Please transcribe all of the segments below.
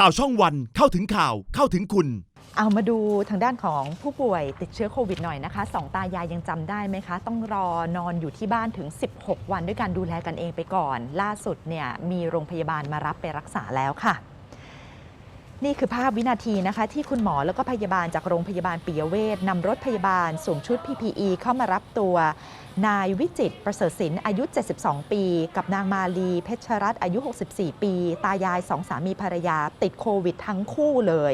ข่าวช่องวันเข้าถึงข่าวเข้าถึงคุณ เอามาดูทางด้านของผู้ป่วยติดเชื้อโควิดหน่อยนะคะสองตายายยังจำได้ไหมคะ ต้องรอนอนอยู่ที่บ้านถึง 16 วันด้วยการดูแลกันเองไปก่อน ล่าสุดเนี่ยมีโรงพยาบาลมารับไปรักษาแล้วค่ะ นี่คือภาพวินาทีนะคะ ที่คุณหมอแล้วก็พยาบาลจากโรงพยาบาลปิยเวศนำรถพยาบาลสวมชุด PPE เข้ามารับตัว นายวิจิตประเสริฐศิลป์อายุ 72 ปี กับนางมาลีเพชรรัตน์อายุ 64 ปี ตายายสองสามีภรรยาติดโควิดทั้งคู่เลย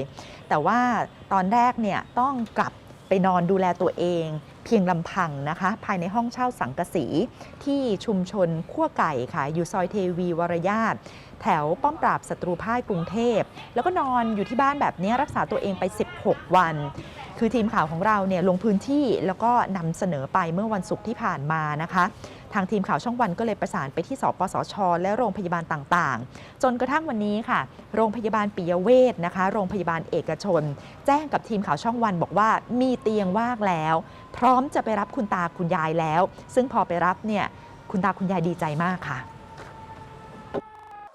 แต่ว่าตอนแรกเนี่ยต้องกลับ ไปนอนดูแลตัวเอง เพียงลำพังนะคะ ภายในห้องเช่าสังกะสี ที่ชุมชนขั้วไก่ค่ะ อยู่ซอยเทวีวรญาตแถวป้อมปราบศัตรูพ่ายกรุงเทพ แล้วก็นอนอยู่ที่บ้านแบบนี้รักษาตัวเองไป 16 วัน คือทีมข่าวของเราเนี่ยลงพื้นที่แล้วก็นำเสนอไปเมื่อวันศุกร์ที่ผ่านมานะคะ ทางทีมข่าวช่องวันก็เลยประสานไปที่สปสช และโรงพยาบาลต่างๆ จนกระทั่งวันนี้ค่ะ โรงพยาบาลปิยเวชนะคะ โรงพยาบาลเอกชน แจ้งกับทีมข่าวช่องวันบอกว่ามีเตียงว่างแล้ว พร้อมจะไปรับคุณตาคุณยายแล้ว ซึ่งพอไปรับเนี่ยคุณตาคุณยายดีใจมากค่ะ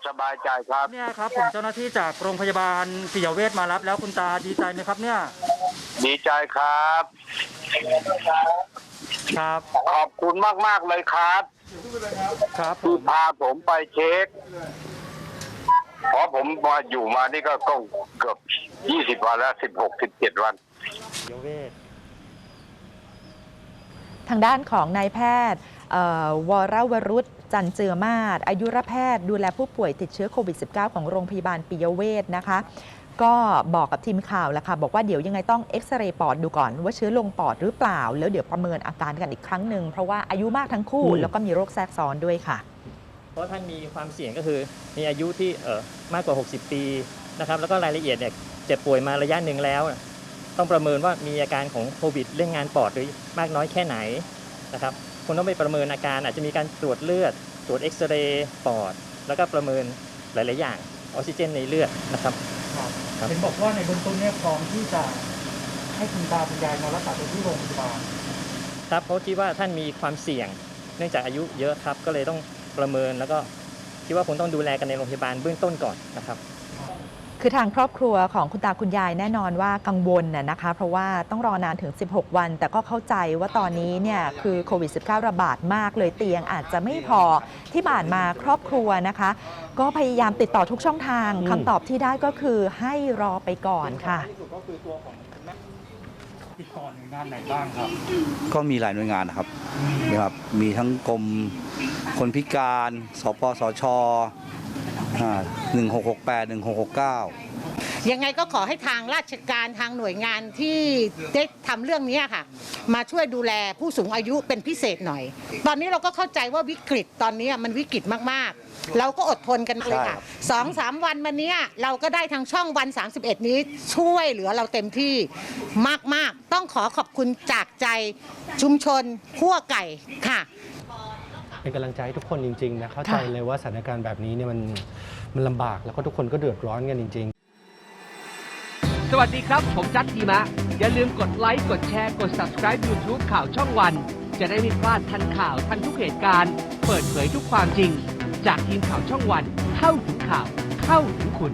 สบายใจครับ เนี่ยครับผมเจ้าหน้าที่จากโรงพยาบาลปิยเวชมารับแล้วคุณตาดีใจไหมครับเนี่ย ดีใจครับ ครับขอบคุณมากๆเลยครับครับผที่มพาผมไปเช็คเพราะผมมาอยู่มานี่ก็ต้องเกือบยี่สิบวันแล้วสิบหกสิบเจ็ดวันปิยเวชทางด้านของนายแพทย์เอ่อวรวรุษจันเจือมาศอายุรแพทย์ดูแลผู้ป่วยติดเชื้อโควิด -19 ของโรงพยาบาลปิยเวชนะคะ ก็บอกกับทีมข่าวแล้วค่ะบอกว่าเดี๋ยวยังไงต้องเอ็กซเรย์ปอดดูก่อนว่าเชื้อลงปอดหรือเปล่า แล้วเดี๋ยวประเมินอาการกันอีกครั้งหนึ่งเพราะว่าอายุมากทั้งคู่ แล้วก็มีโรคแทรกซ้อนด้วยค่ะ เพราะท่านมีความเสี่ยงก็คือมีอายุที่เออมากกว่า 60 ปีนะครับแล้วก็รายละเอียดเนี่ยเจ็บป่วยมาระยะหนึ่งแล้ว ต้องประเมินว่ามีอาการของโควิดเรื่องงานปอดหรือมากน้อยแค่ไหนนะครับคุณต้องไปประเมินอาการอาจจะมีการตรวจเลือด ตรวจเอ็กซเรย์ปอด แล้วก็ประเมินหลาย ๆ อย่าง ออกซิเจนในเลือดนะครับ ครับเห็นบอกว่าในเบื้องต้นเนี่ยพร้อมที่จะให้คุณตาคุณยายนอนรักษาตัวที่โรงพยาบาลครับเพราะคิดว่าท่านมีความเสี่ยง เนื่องจากอายุเยอะครับ ก็เลยต้องประเมินแล้วก็คิดว่าคงต้องดูแลกันในโรงพยาบาลเบื้องต้นก่อนนะครับ คือทางครอบครัวของคุณตาคุณยายแน่นอนว่ากังวลน่ะนะคะ เพราะว่าต้องรอนานถึง 16 วัน แต่ก็เข้าใจว่าตอนนี้เนี่ยคือโควิด -19 ระบาดมากเลยเตียงอาจจะไม่พอที่ผ่านมาครอบครัวนะคะ ก็พยายามติดต่อทุกช่องทางคำตอบที่ได้ก็คือให้รอไปก่อนค่ะที่สุดก็คือตัวของคุณแม่ติดต่อหน่วยงานไหนบ้างครับก็มีหลายหน่วยงานนะครับนะครับ มีทั้งกรมคนพิการ สปสช หนึ่งหกหกแปดหนึ่งหกหกเก้ายังไงก็ขอให้ทางราชการทางหน่วยงานที่ได้ทำเรื่องนี้ค่ะ มาช่วยดูแลผู้สูงอายุเป็นพิเศษหน่อย ตอนนี้เราก็เข้าใจว่าวิกฤตตอนนี้มันวิกฤตมากๆ เราก็อดทนกันเลยค่ะสองสามวันมาเนี้ยเราก็ได้ทางช่องวัน 31 นี้ช่วยเหลือเราเต็มที่มากๆ ต้องขอขอบคุณจากใจชุมชนขั้วไก่ค่ะ เป็นกำลังใจให้ทุกคนจริงๆนะเข้าใจเลยว่าสถานการณ์แบบนี้เนี่ยมันมันลำบากแล้วก็ทุกคนก็เดือดร้อนกันจริง ๆ สวัสดีครับ ผมจัดทีมะ อย่าลืมกดไลค์ กดแชร์ กด subscribe YouTube ข่าวช่องวัน จะได้ไม่พลาดทันข่าวทันทุกเหตุการณ์ เปิดเผยทุกความจริง จากทีมข่าวช่องวัน เข้าถึงข่าว เข้าถึงคุณ